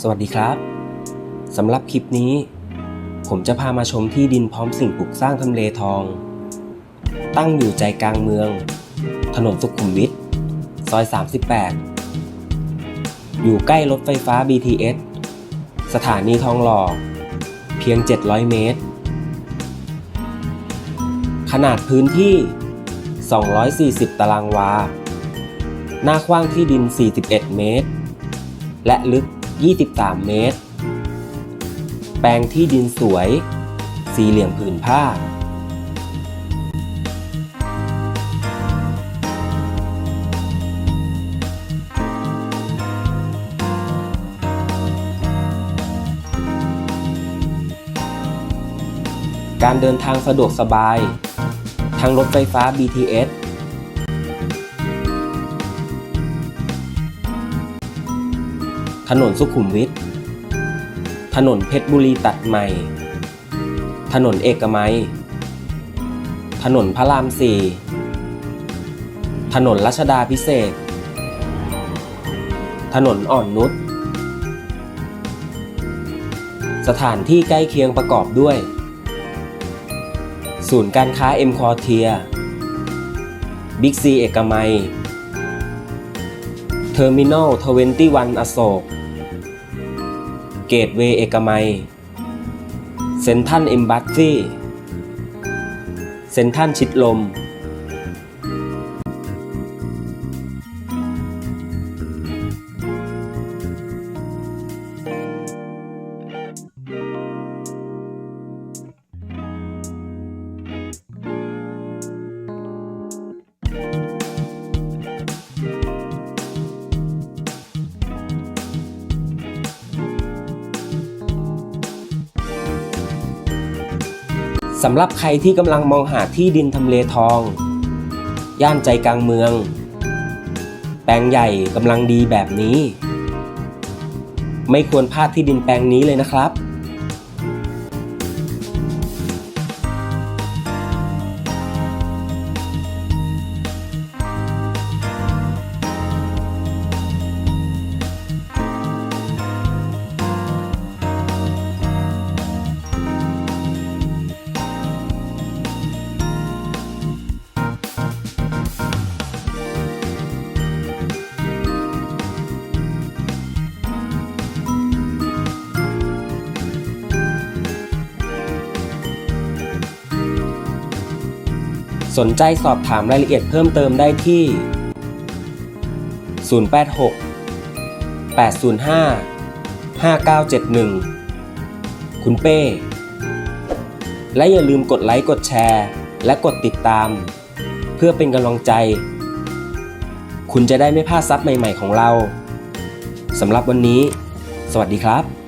สวัสดีครับสำหรับคลิปนี้ ผมจะพามาชมที่ดินพร้อมสิ่งปลูกสร้างทำเลทอง ตั้งอยู่ใจกลางเมือง ถนนสุขุมวิทซอย 38 อยู่ใกล้รถไฟฟ้า BTS สถานีทองหล่อ เพียง 700 เมตร ขนาดพื้นที่ 240 ตารางวา หน้ากว้างที่ดิน 41 เมตร และลึก 23 เมตร แปลงที่ดินสวย สี่เหลี่ยมผืนผ้า การเดินทางสะดวกสบาย ทางรถไฟฟ้า BTS ถนนสุขุมวิท ถนนเพชรบุรีตัดใหม่ ถนนเอกมัย ถนนพระรามสี่ถนนรัชดาพิเศษ ถนนอ่อนนุช สถานที่ใกล้เคียงประกอบด้วย ศูนย์การค้าเอ็มคอเทีย บิ๊กซีเอกมัย เทอร์มินอล21อโศก เกตเวย์เอกมัย เซนทันเอมบัตซี่ เซนทันชิดลม สำหรับใครที่กำลังมองหาที่ดินทำเลทอง ย่านใจกลางเมือง แปลงใหญ่กำลังดีแบบนี้ ไม่ควรพลาดที่ดินแปลงนี้เลยนะครับ สนใจสอบถามรายละเอียดเพิ่มเติมได้ที่ 086 805 5971 คุณเป้ และอย่าลืมกดไลค์ กดแชร์ และกดติดตาม เพื่อเป็นกำลังใจ คุณจะได้ไม่พลาดซับใหม่ๆของเราสำหรับวันนี้ สวัสดีครับ